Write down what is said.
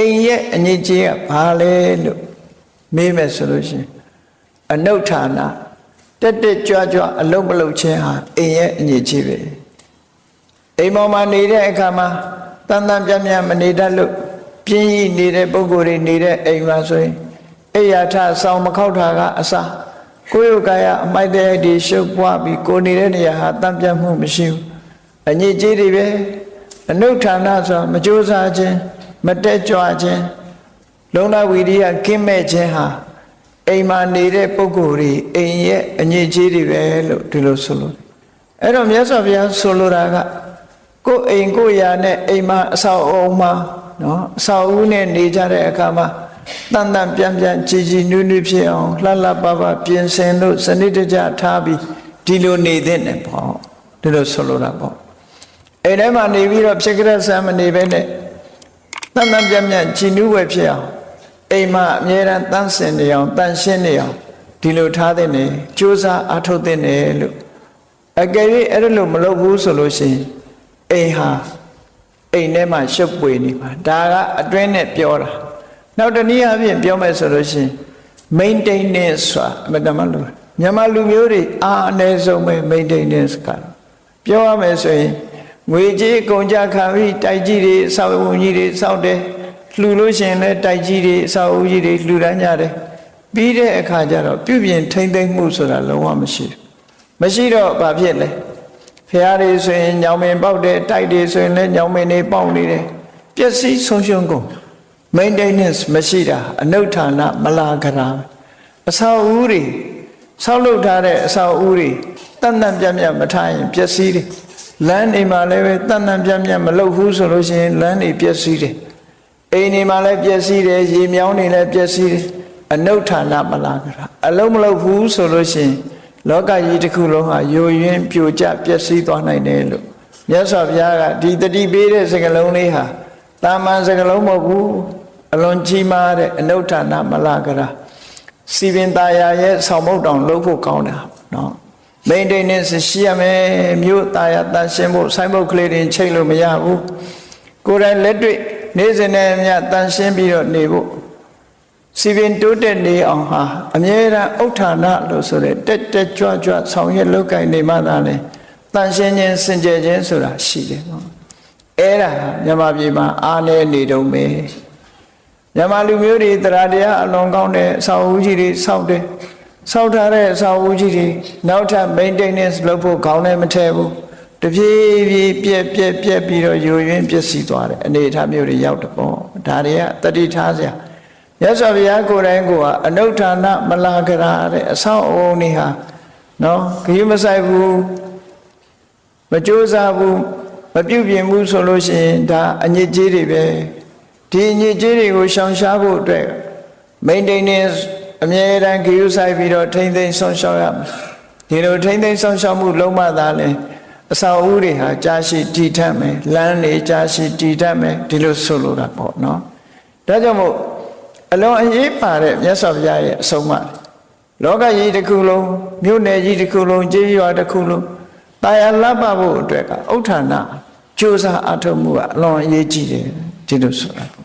အိမ်ရဲ့အငြိကြီးကဘာလဲလို့မေးမယ်ဆိုလို့ရှိရင်အနုဋ္ဌာဏတက်တက်ကြွကြွအလုံးမလုံးချင်းဟာအိမ်ရဲ့အငြိကြီးပဲအိမ်ပေါ်မှာနေတဲ့အခါမှာတန်တန်ပြတ်ပြတ်မနေတတ်လို့ပြင်းကြီးနေတဲ့ပုံကိုယ်တွေနေတဲ့အိမ်မှာဆိုရင်အိယာထဆောင်းမခောက်တာကအစကိုယ်ရုပ်ကာယအမိုက်တဲ့ဒီရှုပ်ပွားပြီးကိုယ်နေတဲ့နေရာဟာတန်ပြတ်မှုမရှိဘူးအငြိကြီးတွေပဲအနုဋ္ဌာဏဆိုမကြိုးစားခြင်း မတက်ကြွခြင်းလုံလဝီရိယကင်းမဲ့ခြင်းဟာအိမ်မှာနေတဲ့ပုဂ္ဂိုလ်တွေအိမ်ရဲ့အငြိကြီးတွေပဲလို့ဒီလိုဆိုလို့အဲ့တော့မြတ်စွာဘုရားဆိုလိုတာကကိုယ်အိမ်ကိုယ်ယာနဲ့အိမ်မှာအဆောက်အအုံမှာနော်အဆောက်အဦနဲ့နေကြတဲ့အခါမှာတန်တန်ပြန်ပြန်ကြည်ကြည်နူးနူးဖြစ်အောင်လှလှပပပြင်ဆင်လို့စနစ်တကျထားပြီးဒီလိုနေတဲ့နဲ့ပေါ့ဒီလိုဆိုလိုတာပေါ့အိမ်ထဲမှာနေပြီးတော့ဖြစ်ကြတဲ့ဆံမနေပဲနဲ့ တန်တန်ပြန်ပြန်ကြည်နူးဝယ်ဖြစ်အောင်အိမ်မှာအမြဲတမ်းတန့်စင်နေအောင်တန့်ရှင်းနေအောင်ဒီလိုထားတဲ့နေစူးစမ်းအားထုတ်တဲ့နေလို့အကယ်၍အဲ့လိုမလုပ်ဘူးဆိုလို့ရှိရင်အိမ်ဟာအိမ်ထဲမှာရှုပ်ပွေနေပါဒါကအတွင်းနဲ့ပြောတာနောက်တနည်းအားဖြင့်ပြောမယ်ဆိုလို့ရှိရင် maintenance ဆိုတာအမတမလို့မြန်မာလူမျိုးတွေအားအနည်းဆုံးပဲ maintenance ကပြောရမယ်ဆိုရင် ငွေကြေးကုန်ကြခံပြီးတိုက်ကြီးတွေအဆောက်အဦကြီးတွေစောက်တယ်လှူလို့ရှိရင်လည်းတိုက်ကြီးတွေအဆောက်အဦကြီးတွေလှူဒန်းကြတယ်ပြီးတဲ့အခါကျတော့ပြုပြင်ထိမ့်သိမ့်မှုဆိုတာလုံးဝမရှိဘူးမရှိတော့ဘာဖြစ်လဲဖះတွေဆိုရင်ညောင်မင်ပေါက်တယ်တိုက်တွေဆိုရင်လည်းညောင်မင်တွေပေါက်နေတယ်ပျက်စီးဆုံးရှုံးကုန် maintenance မရှိတာအနုဋ္ဌာဏမလာကရာအဆောက်အဦတွေဆောက်လုပ်ထားတဲ့အဆောက်အဦတွေတန်တန်ပြတ်ပြတ်မထားရင်ပျက်စီးတယ် လမ်းတွေမှာလည်းပဲတန်တန်ပြတ်ပြတ်မလုပ်ဘူးဆိုလို့ရှိရင်လမ်းတွေပျက်စီးတယ်အိမ်တွေမှာလည်းပျက်စီးတယ်ရေမြောင်းတွေလည်းပျက်စီးတယ်အနုဋ္ဌာဏမလာကရာအလုံးမလုပ်ဘူးဆိုလို့ရှိရင်လောကကြီးတစ်ခုလုံးဟာယိုယွင်းပြိုကျပျက်စီးသွားနိုင်တယ်လို့မြတ်စွာဘုရားကဒီတတိပေးတဲ့စကားလုံးလေးဟာတာမန်စကားလုံးမဟုတ်ဘူးအလွန်ကြီးမားတဲ့အနုဋ္ဌာဏမလာကရာစီပင်သားရရဲ့ဆောင်မုတ်တောင်လှုပ်ဖို့ကောင်းတာ နော် maintenance ရှိရမယ်မြို့သားရတန်ရှင်းဖို့ဆိုင်းဘုတ်ကလေးတွေချိန်လို့မရဘူးကိုယ်တိုင်လက်တွေ့နေ့စဉ်နဲ့အမျှတန်ရှင်းပြီးတော့နေဖို့စီပင်တိုးတက်နေအောင်ဟာအမြဲတမ်းဥဋ္ဌာဏလို့ဆိုတဲ့တက်တက်ကြွကြွဆောင်ရွက်လုပ်ကိုင်နေမှသာလေတန်ရှင်းခြင်းစင်ကြယ်ခြင်းဆိုတာရှိတယ်ပေါ့အဲ့ဒါမြန်မာပြည်မှာအားနည်းနေတုံးပဲမြန်မာလူမျိုးတွေတရားတရားအလွန်ကောင်းတဲ့အစာအုပ်ကြီးတွေစောက်တယ် စောက်ထားတဲ့အစာအုပ်ကြီးတွေနောက်ထပ် maintenance လုပ်ဖို့ခေါင်းနဲ့မထည့်ဘူးတပြေးပြေးပြက်ပြက်ပြက်ပြီးတော့ယိုယွင်းပျက်စီးသွားတယ်အနေအထားမျိုးတွေရောက်တယ်ပေါ့ဒါတွေကတတိထားစရာရသော်ဘုရားကိုယ်တိုင်ကအနုဋ္ဌာဏမလာကရာတဲ့အဆောက်အုံတွေဟာနော်ခရီးမဆိုင်ဘူးမကြိုးစားဘူးမပြုတ်ပြင်ဘူးဆိုလို့ရှိရင်ဒါအညစ်အကြေးတွေပဲဒီအညစ်အကြေးတွေကိုရှောင်ရှားဖို့အတွက် maintenance အမြဲတမ်းဂရုစိုက်ပြီးတော့ထိမ့်သိမ်းဆောင်ရှောက်ရမယ်ဒီလိုထိမ့်သိမ်းဆောင်ရှောက်မှုလုံးမသာလဲအစာအုပ်တွေဟာကြာရှိတည်ထက်မယ်လမ်းတွေကြာရှိတည်ထက်မယ်ဒီလိုဆိုလိုတာပေါ့နော်ဒါကြောင့်မို့အလွန်အရေးပါတဲ့မြတ်စွာဘုရားရဲ့အဆုံးအမလောကကြီးတစ်ခုလုံးမြို့နယ်ကြီးတစ်ခုလုံးကျေးရွာတစ်ခုလုံးတာယာလပ်ပဖို့အတွက်ကဥဋ္ဌာဏကြိုးစားအထောက်မှုကအလွန်အရေးကြီးတယ်ဒီလိုဆိုတာပေါ့